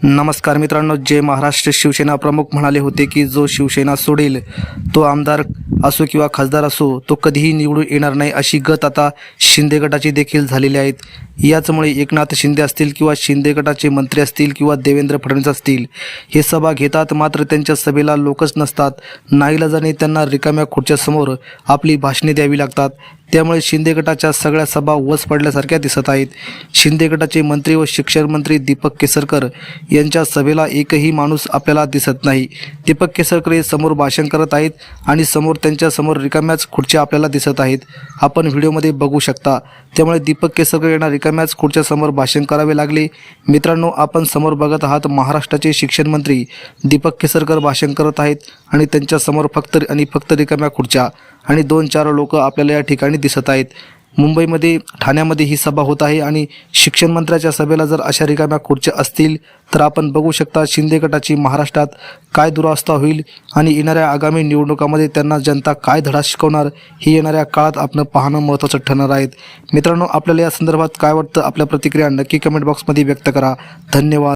नमस्कार मित्रांनो जे महाराष्ट्र. शिवसेना प्रमुख म्हणाले होते की जो शिवसेना सोडेल तो आमदार असो किंवा खासदार असो तो कधीही निवडून येणार नाही अशी गत आता शिंदे गटाची देखील झालेली आहेत. याचमुळे एकनाथ शिंदे असतील किंवा शिंदे गटाचे मंत्री असतील किंवा देवेंद्र फडणवीस असतील हे सभा घेतात मात्र त्यांच्या सभेला लोकच नसतात. नाईलाजाने त्यांना रिकाम्या खुर्च्यासमोर आपली भाषणे द्यावी लागतात. त्यामुळे शिंदे गटाच्या सगळ्या सभा वस पडल्यासारख्या दिसत आहेत. शिंदे गटाचे मंत्री व शिक्षण मंत्री दीपक केसरकर यांच्या सभेला एकही माणूस आपल्याला दिसत नाही. दीपक केसरकर हे समोर भाषण करत आहेत आणि समोर त्यांच्यासमोर रिकाम्याच खुर्च्या आपल्याला दिसत आहेत. आपण व्हिडिओमध्ये बघू शकता. त्यामुळे दीपक केसरकर यांना रिकाम्याच खुर्च्या समोर भाषण करावे लागले. मित्रांनो आपण समोर बघत आहात महाराष्ट्राचे शिक्षण मंत्री दीपक केसरकर भाषण करत आहेत आणि त्यांच्यासमोर फक्त आणि फक्त रिकाम्या खुर्च्या. आणि दोन चार लोक आपल्याला या ठिकाणी दिसत आहेत. मुंबईमध्ये ठाण्यामध्ये ही सभा होत आहे आणि शिक्षण मंत्र्याच्या सभेला जर अशा रिकाम्या खुर्च्या असतील तर आपण बघू शकता शिंदे गटाची महाराष्ट्रात काय दुरावस्था होईल आणि येणाऱ्या आगामी निवडणुकामध्ये त्यांना जनता काय धडा शिकवणार हे येणाऱ्या काळात आपण पाहणं महत्त्वाचं ठरणार आहेत मित्रांनो आपल्याला या संदर्भात काय वाटतं? आपल्या प्रतिक्रिया नक्की कमेंट बॉक्समध्ये व्यक्त करा. धन्यवाद.